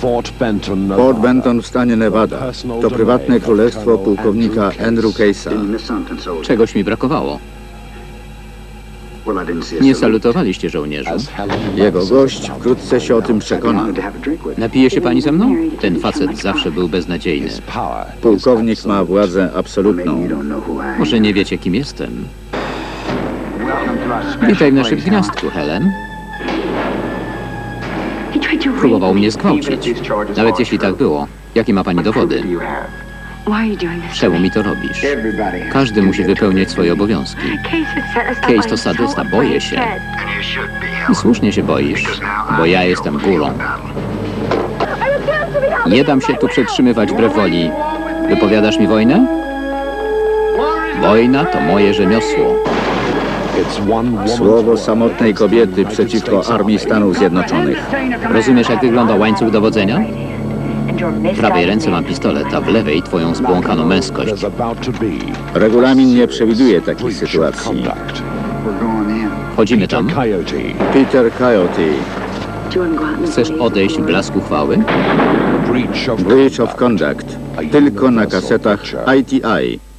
Fort Benton, Fort Nevada. Benton w stanie Nevada. To prywatne królestwo pułkownika Andrew Case'a. Czegoś mi brakowało. Nie salutowaliście Helen Jego gość wkrótce się o tym przekona. Napije się pani ze mną? Ten facet zawsze był beznadziejny. Pułkownik ma władzę absolutną. Może nie wiecie, kim jestem? Witaj w naszym gniazdku, Helen. Próbował mnie zgwałcić. Nawet jeśli tak było, jakie ma pani dowody? Czemu mi to robisz? Każdy musi wypełniać swoje obowiązki. Case to sadysta, boję się. I słusznie się boisz, bo ja jestem górą. Nie dam się tu przetrzymywać wbrew woli. Wypowiadasz mi wojnę? Wojna to moje rzemiosło. Słowo samotnej kobiety przeciwko armii Stanów Zjednoczonych. Rozumiesz, jak wygląda łańcuch dowodzenia? W prawej ręce mam pistolet, a w lewej twoją zbłąkaną męskość. Regulamin nie przewiduje takich sytuacji. conduct. Wchodzimy tam. Peter Coyote, Chcesz odejść w blasku chwały? Breach of Conduct. Tylko na kasetach ITI.